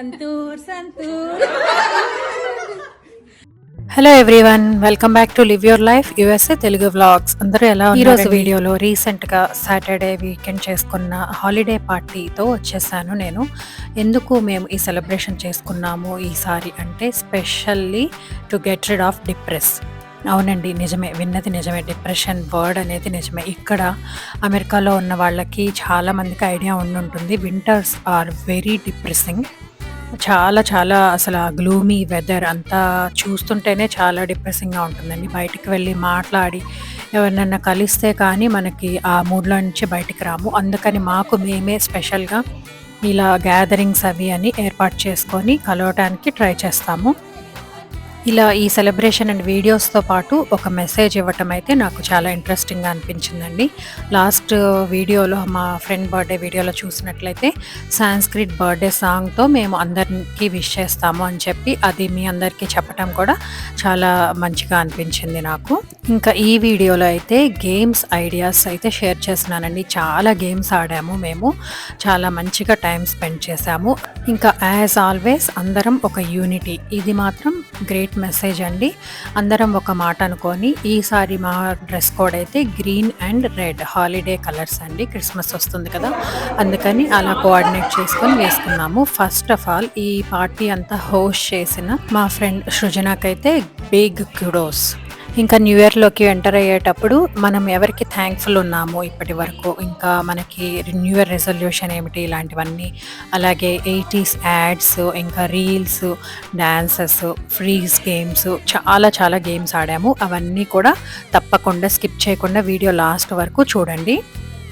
Santoor Santoor. Hello everyone welcome back to Live Your Life USA Telugu vlogs అందరూ ఎలా ఈ రోజు వీడియోలో రీసెంట్గా సాటర్డే వీకెండ్ చేసుకున్న హాలిడే పార్టీతో వచ్చేసాను నేను. ఎందుకు మేము ఈ సెలబ్రేషన్ చేసుకున్నాము ఈసారి అంటే specially to get rid of depress అవునండి నిజమే. విన్నది నిజమే. డిప్రెషన్ వర్డ్ అనేది నిజమే. ఇక్కడ అమెరికాలో ఉన్న వాళ్ళకి చాలా మందికి ఐడియా ఉండుంటుంది. వింటర్స్ ఆర్ వెరీ డిప్రెసింగ్ చాలా చాలా అసలు గ్లూమీ వెదర్ అంతా చూస్తుంటేనే చాలా డిప్రెసింగ్గా ఉంటుందండి. బయటికి వెళ్ళి మాట్లాడి ఎవరినన్నా కలిస్తే కానీ మనకి ఆ మూడ్లో నుంచి బయటికి రాము. అందుకని మాకు మేమే స్పెషల్గా ఇలా గ్యాదరింగ్స్ అవి అని ఏర్పాటు చేసుకొని కలవటానికి ట్రై చేస్తాము. ఇలా ఈ సెలబ్రేషన్ అండ్ వీడియోస్తో పాటు ఒక మెసేజ్ ఇవ్వటం అయితే నాకు చాలా ఇంట్రెస్టింగ్గా అనిపించిందండి. లాస్ట్ వీడియోలో మా ఫ్రెండ్ బర్త్డే వీడియోలో చూసినట్లయితే సాంస్క్రిట్ బర్త్డే సాంగ్తో మేము అందరికీ విష్ చేస్తాము అని చెప్పి అది మీ అందరికీ చెప్పటం కూడా చాలా మంచిగా అనిపించింది నాకు. ఇంకా ఈ వీడియోలో అయితే గేమ్స్ ఐడియాస్ అయితే షేర్ చేసినానండి చాలా గేమ్స్ ఆడాము మేము. చాలా మంచిగా టైం స్పెండ్ చేశాము. ఇంకా యాజ్ ఆల్వేస్ అందరం ఒక యూనిటీ ఇది మాత్రం గ్రేట్ మెసేజ్ అండి. అందరం ఒక మాట అనుకొని ఈసారి మా డ్రెస్ కోడ్ అయితే green and red holiday colours అండి. క్రిస్మస్ వస్తుంది కదా అందుకని అలా కోఆర్డినేట్ చేసుకొని వేసుకున్నాము. ఫస్ట్ ఆఫ్ ఆల్ ఈ పార్టీ అంతా హోస్ట్ చేసిన మా ఫ్రెండ్ సృజనకైతే బిగ్ క్యూడోస్ ఇంకా న్యూ ఇయర్లోకి ఎంటర్ అయ్యేటప్పుడు మనం ఎవరికి థ్యాంక్ఫుల్ ఉన్నాము ఇప్పటి వరకు ఇంకా మనకి న్యూ ఇయర్ రెజల్యూషన్ ఏమిటి ఇలాంటివన్నీ అలాగే ఎయిటీస్ యాడ్స్ ఇంకా రీల్స్ డ్యాన్సెస్ ఫ్రీస్ గేమ్స్ చాలా చాలా గేమ్స్ ఆడాము. అవన్నీ కూడా తప్పకుండా స్కిప్ చేయకుండా వీడియో లాస్ట్ వరకు చూడండి.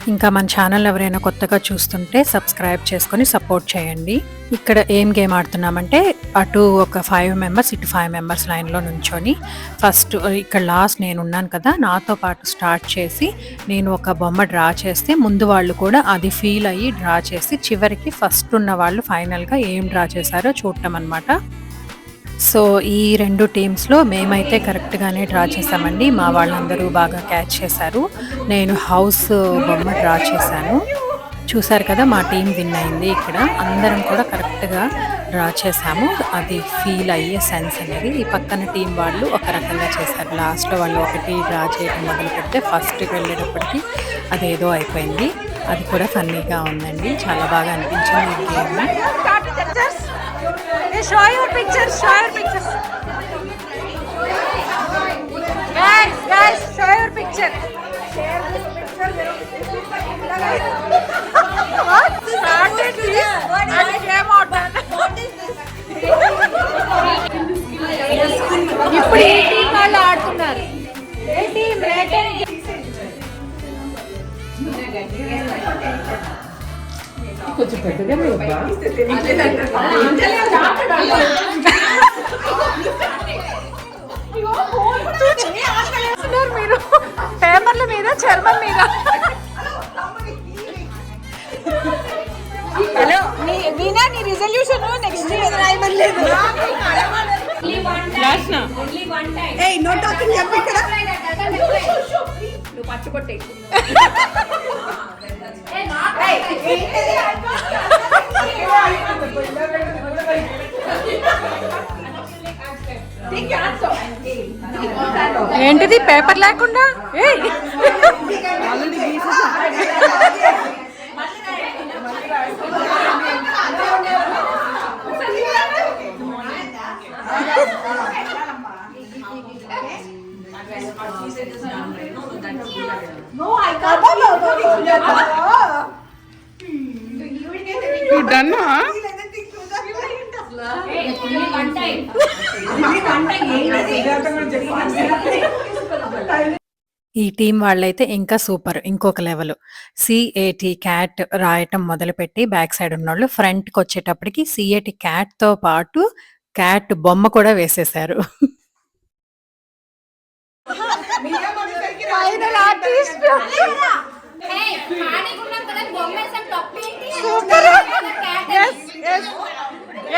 ఇంకా మన ఛానల్ ఎవరైనా కొత్తగా చూస్తుంటే సబ్స్క్రైబ్ చేసుకొని సపోర్ట్ చేయండి. ఇక్కడ ఏం గేమ్ ఆడుతున్నామంటే అటు ఒక ఫైవ్ మెంబర్స్ ఇటు ఫైవ్ మెంబర్స్ లైన్లో నుంచొని ఫస్ట్ ఇక్కడ లాస్ట్ నేను ఉన్నాను కదా నాతో పాటు స్టార్ట్ చేసి నేను ఒక బొమ్మ డ్రా చేస్తే ముందు వాళ్ళు కూడా అది ఫీల్ అయ్యి డ్రా చేసి చివరికి ఫస్ట్ ఉన్న వాళ్ళు ఫైనల్గా ఏం డ్రా చేశారో చూడటం అనమాట సో ఈ రెండు టీమ్స్లో మేమైతే కరెక్ట్గానే డ్రా చేసామండి మా వాళ్ళందరూ బాగా క్యాచ్ చేశారు. నేను హౌస్ బొమ్మ డ్రా చేశాను. చూసారు కదా మా టీం విన్ అయింది ఇక్కడ. అందరం కూడా కరెక్ట్గా డ్రా చేసాము అది ఫీల్ అయ్యే సెన్స్ అనేది ఈ పక్కన టీం వాళ్ళు ఒక రకంగా చేశారు. లాస్ట్లో వాళ్ళు ఒకటి డ్రా చేయడం మొదలు పెడితే ఫస్ట్ వెళ్ళేటప్పటికి అదేదో అయిపోయింది. అది కూడా ఫన్నీగా ఉందండి. చాలా బాగా అనిపించింది ఈ game. Hey, show your pictures, show your pictures. Guys, guys, show your picture. what? Started this and came out that. ఇప్పుడు ఏ టీం వాళ్ళు ఆడుతున్నారు ఏ టీం చేస్తున్నారు మీరు పేపర్ల మీద చర్మం మీద. హలో నీ వీణా నీ రిజల్యూషన్ నెక్స్ట్ రాయమలేదు ఏయ్ నో టాకింగ్ చెప్పు ఇక్కడ. ఏంటిది? పేపర్ లేకుండా? ఏయ్. టీం వాళ్ళైతే ఇంకా సూపర్ ఇంకొక లెవెల్. సిఏటి క్యాట్ రాయటం మొదలుపెట్టి బ్యాక్ సైడ్ ఉన్నోళ్ళు ఫ్రంట్కి వచ్చేటప్పటికి సిఏటి క్యాట్తో పాటు క్యాట్ బొమ్మ కూడా వేసేశారు final artist super yes yes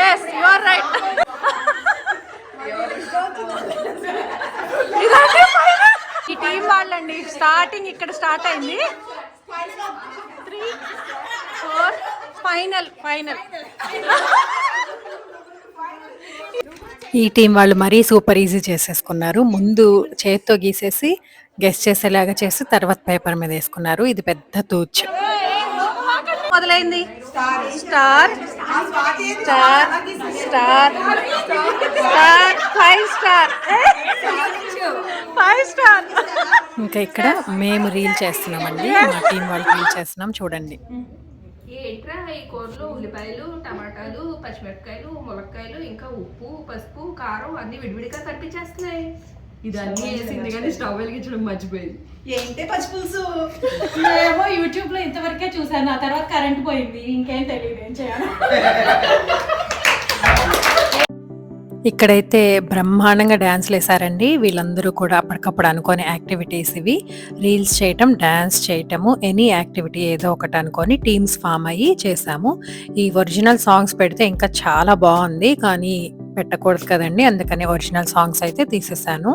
yes you are right. ఈ టీం వాళ్ళండి. స్టార్టింగ్ ఇక్కడ స్టార్ట్ అయింది. త్రీ ఫోర్ ఫైనల్ ఫైనల్ ఈ టీం వాళ్ళు మరీ సూపర్ ఈజీ చేసేసుకున్నారు. ముందు చేత్తో గీసేసి గెస్ట్ చేసేలాగా చేసి తర్వాత పేపర్ మీద వేసుకున్నారు. ఇది పెద్ద తూచ్. మొదలైంది? Star. Star. Star. Star. Five star. Five star. ఇంకా ఇక్కడ మేము రీల్ చేస్తున్నామండి. మా టీం వాళ్ళు రీల్ చేస్తున్నాం. చూడండి. ఏంట్రా ఈ కూరలు? ఉల్లిపాయలు టమాటాలు పచ్చిమిరపకాయలు ములక్కాయలు ఇంకా ఉప్పు పసుపు కారం అన్ని విడివిడిగా కనిపించేస్తున్నాయి. ఇదన్నీ వేసింది కానీ స్టవ్ వెలిగించడం మర్చిపోయింది. ఏంటి పచ్చి పులుసు? ఏమో యూట్యూబ్లో ఇంతవరకే చూసాను ఆ తర్వాత కరెంట్ పోయింది. ఇంకేం తెలియదు ఏం చేయాలి. ఇక్కడైతే బ్రహ్మాండంగా డ్యాన్స్లు వేశారండి వీళ్ళందరూ కూడా అప్పటికప్పుడు అనుకోని యాక్టివిటీస్ ఇవి. రీల్స్ చేయటం డ్యాన్స్ చేయటము ఎనీ యాక్టివిటీ ఏదో ఒకటి అనుకొని టీమ్స్ ఫామ్ అయ్యి చేశాము ఈ ఒరిజినల్ సాంగ్స్ పెడితే ఇంకా చాలా బాగుంది. కానీ పెట్టకూడదు కదండి. అందుకని ఒరిజినల్ సాంగ్స్ అయితే తీసేసాను.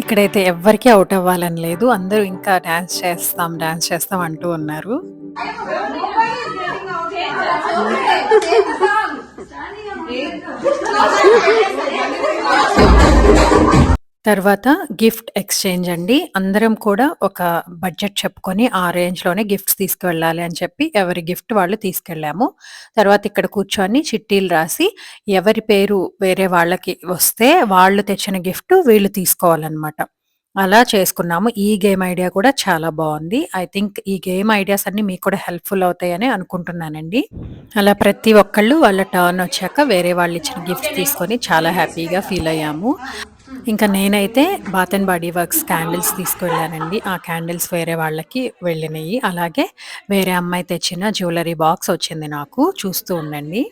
ఇక్కడైతే ఎవ్వరికీ అవుట్ అవ్వాలని లేదు. అందరూ ఇంకా డాన్స్ చేస్తాం డాన్స్ చేస్తాం అంటూ ఉన్నారు. తర్వాత గిఫ్ట్ ఎక్స్చేంజ్ అండి. అందరం కూడా ఒక బడ్జెట్ చెప్పుకొని ఆ రేంజ్లోనే గిఫ్ట్స్ తీసుకువెళ్ళాలి అని చెప్పి ఎవరి గిఫ్ట్ వాళ్ళు తీసుకెళ్ళాము. తర్వాత ఇక్కడ కూర్చొని చిట్టీలు రాసి ఎవరి పేరు వేరే వాళ్ళకి వస్తే వాళ్ళు తెచ్చిన గిఫ్ట్ వీళ్ళు తీసుకోవాలన్నమాట. అలా చేసుకున్నాము. ఈ గేమ్ ఐడియా కూడా చాలా బాగుంది. ఐ థింక్ ఈ గేమ్ ఐడియాస్ అన్ని మీకు కూడా హెల్ప్ఫుల్ అవుతాయని అనుకుంటున్నానండి. అలా ప్రతి ఒక్కళ్ళు వాళ్ళ టర్న్ వచ్చాక వేరే వాళ్ళు ఇచ్చిన గిఫ్ట్స్ తీసుకొని చాలా హ్యాపీగా ఫీల్ అయ్యాము. ఇంకా నేనైతే Bath and Body Works candles తీసుకువెళ్ళానండి ఆ క్యాండిల్స్ వేరే వాళ్ళకి వెళ్ళినాయి అలాగే వేరే అమ్మాయి తెచ్చిన జ్యువెలరీ బాక్స్ వచ్చింది నాకు చూస్తూ ఉండండి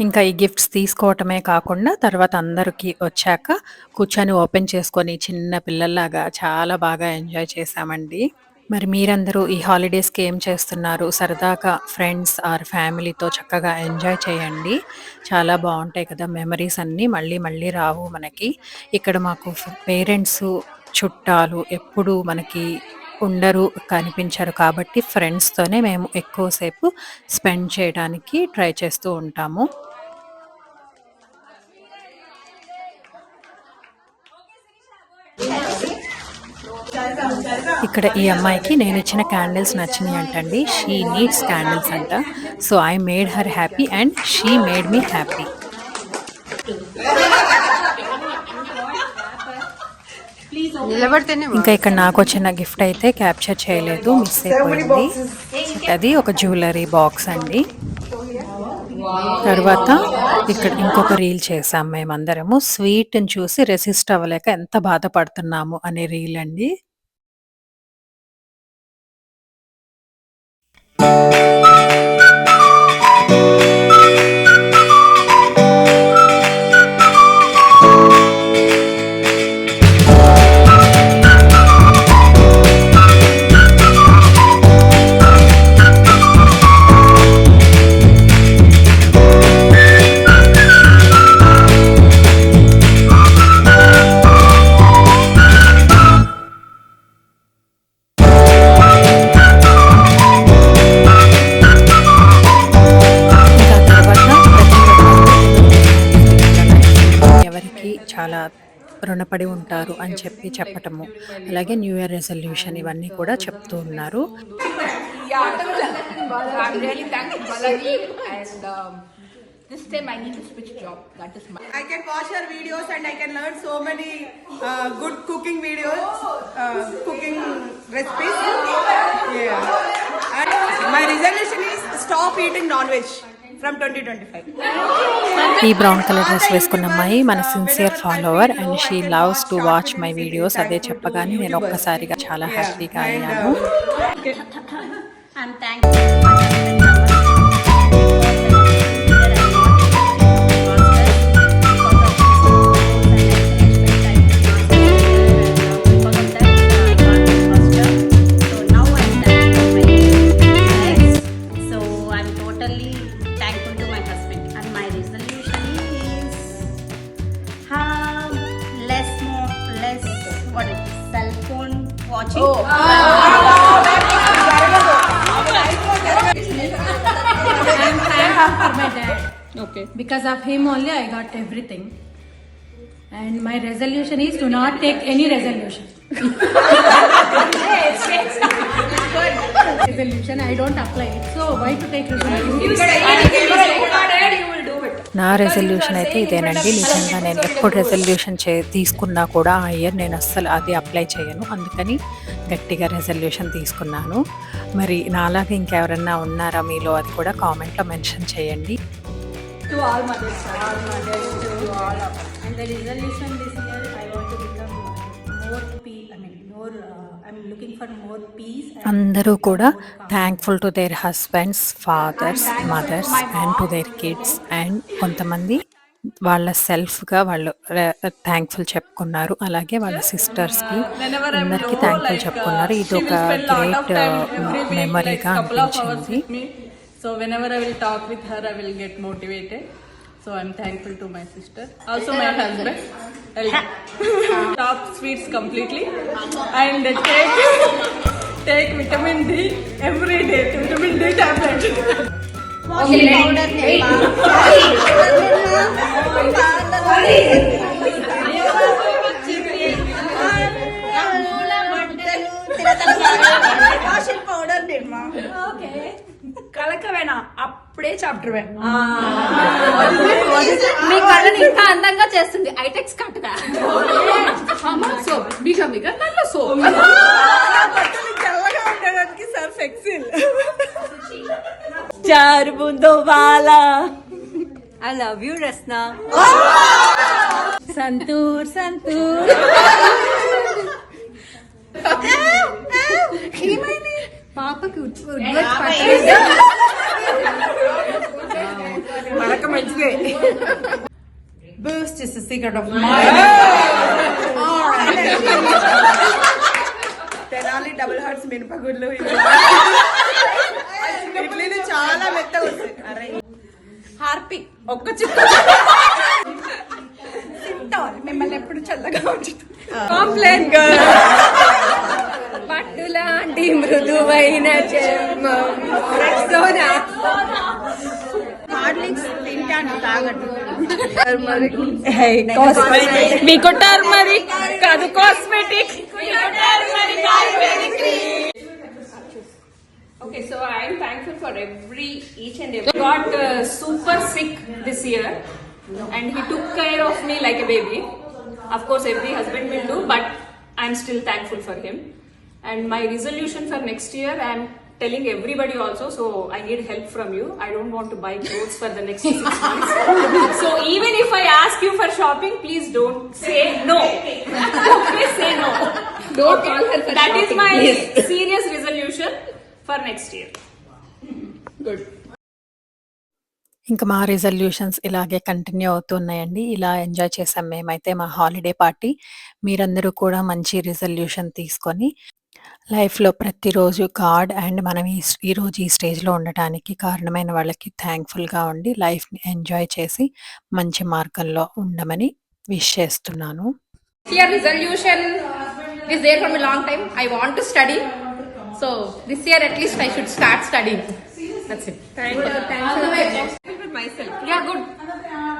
ఇంకా ఈ గిఫ్ట్స్ తీసుకోవటమే కాకుండా తర్వాత అందరికి వచ్చాక కూర్చొని ఓపెన్ చేసుకొని చిన్న పిల్లల్లాగా చాలా బాగా ఎంజాయ్ చేశామండి. మరి మీరందరూ ఈ హాలిడేస్కి ఏం చేస్తున్నారు? సరదాగా ఫ్రెండ్స్ ఆర్ ఫ్యామిలీతో చక్కగా ఎంజాయ్ చేయండి. చాలా బాగుంటాయి కదా మెమరీస్ అన్నీ. మళ్ళీ మళ్ళీ రావు మనకి. ఇక్కడ మాకు పేరెంట్స్ చుట్టాలు ఎప్పుడు మనకి ఉండరు కనిపించరు. కాబట్టి ఫ్రెండ్స్తోనే మేము ఎక్కువసేపు స్పెండ్ చేయడానికి ట్రై చేస్తూ ఉంటాము. ఇక్కడ ఈ అమ్మాయికి నేను ఇచ్చిన క్యాండిల్స్ నచ్చినాయి అంటండి. షీ నీడ్స్ క్యాండిల్స్ అంట. So I made her happy and she made me happy ఇంకా ఇక్కడ నాకు వచ్చిన గిఫ్ట్ అయితే క్యాప్చర్ చేయలేదు మిస్ అయిపోయింది. అది ఒక జ్యువెలరీ బాక్స్ అండి. తర్వాత ఇక్కడ ఇంకొక రీల్ చేసాం మేమందరము. స్వీట్ని చూసి రెసిస్ట్ అవ్వలేక ఎంత బాధపడుతున్నాము అనే రీల్ అండి. రుణపడి ఉంటారు అని చెప్పి చెప్పటము అలాగే న్యూ ఇయర్ రెజల్యూషన్ ఇవన్నీ కూడా చెప్తూ ఉన్నారు this time I need to switch job. That is my I can watch her videos and I can learn so many uh, good cooking videos, uh, cooking recipes. Yeah. And my resolution is stop eating non-veg ఈ brown colour dress వేసుకున్న అమ్మాయి మన sincere follower and she loves to watch my videos అదే చెప్పగానే నేను ఒక్కసారిగా చాలా హ్యాపీగా అయ్యాను. Him only I got everything. And my resolution is to not take any resolution. resolution, I don't apply it. So why to take resolution? నా resolution అయితే ఇదేనండి నిజంగా నేను ఎప్పుడు రెజల్యూషన్ చే తీసుకున్నా కూడా ఆ ఇయర్ నేను అస్సలు అది అప్లై చేయను అందుకని గట్టిగా రెజల్యూషన్ తీసుకున్నాను మరి నాలాగా ఇంకెవరన్నా ఉన్నారా మీలో అది కూడా కామెంట్లో మెన్షన్ చేయండి to all mothers all mothers to all and the resolution this year I want to become more P I mean more అందరూ కూడా thankful to their husbands fathers mothers and to their kids and కొంతమంది వాళ్ళ సెల్ఫ్గా వాళ్ళు thankful చెప్పుకున్నారు. అలాగే వాళ్ళ సిస్టర్స్కి అందరికీ థ్యాంక్ఫుల్ చెప్పుకున్నారు. ఇది ఒక గ్రేట్ మెమరీగా అనిపించింది. So whenever I will talk with her, I will get motivated. So I'm thankful to my sister, also my husband. I'll stop sweets completely. And take take vitamin D every day. Vitamin D tablet. Washing powder, కలక వేణా అప్పుడే chapter మీ కళ్ళని ఇంకా అందంగా చేస్తుంది. ఐటెక్స్ కట్టుగా so Surf I love you Rasna Santoor Santoor. పాపకి మనకు మంచిదే is the secret of Tenali double hearts మినపగుళ్ళు ఇడ్లీలు చాలా మెత్తగా వస్తాయి అరే హార్పిక్. ఒక్క చుక్క మిమ్మల్ని ఎప్పుడు చల్లగా ఉంచుతుంది. కాంప్లైన్ పట్టులాంటి మృదువైన చర్మం రక్తోనా హార్లిక్స్ తింటాను తాగట్టు మీకు టర్మరిక్ కాదు cosmetic Okay, so I am thankful for every each and every. Got uh, super sick this year, and he took care of me like a baby. Of course, every husband will do, but I'm still thankful for him. And my resolution for next year, I'm telling everybody also. So I need help from you. I don't want to buy clothes for the next six months. so even if I ask you for shopping, please don't say no. okay, say no. Don't call her for That is my serious resolution for next year. ఇంకా మా resolutions ఇలాగే continue అవుతున్నాయండి ఇలా enjoy చేసాం మేమైతే మా holiday party మీరందరూ కూడా మంచి రిజల్యూషన్ తీసుకొని లైఫ్లో ప్రతిరోజు గాడ్ అండ్ మనం ఈ ఈరోజు ఈ స్టేజ్లో ఉండటానికి కారణమైన వాళ్ళకి థ్యాంక్ఫుల్గా ఉండి లైఫ్ని ఎంజాయ్ చేసి మంచి మార్గంలో ఉండమని విష్ చేస్తున్నాను.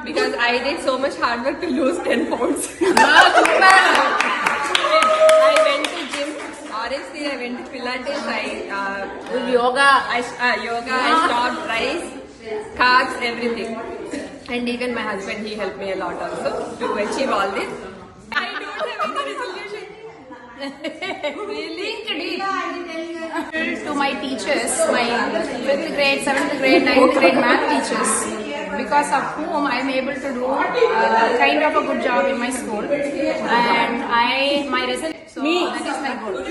Because I did so much hard work to lose 10 pounds. I went gym. RSC, I went to Pilates. I uh, yoga. I uh, yoga. I stopped rice, carbs, everything. And even my husband, he helped me a lot also to achieve all this. I don't have any resolution. really? to my teachers, my fifth grade, seventh grade, ninth grade math teachers, because of whom I'm able to do uh, kind of a good job in my school, and I my result. So that is my goal.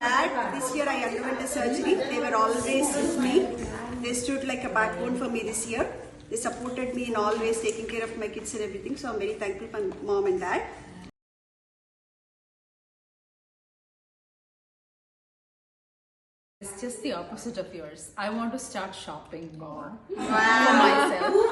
Dad, this year I underwent a surgery. They were always with me. They stood like a backbone for me this year. They supported me in all ways, taking care of my kids and everything. So I'm very thankful for mom and dad. It's just the opposite of yours. I want to start shopping more for myself.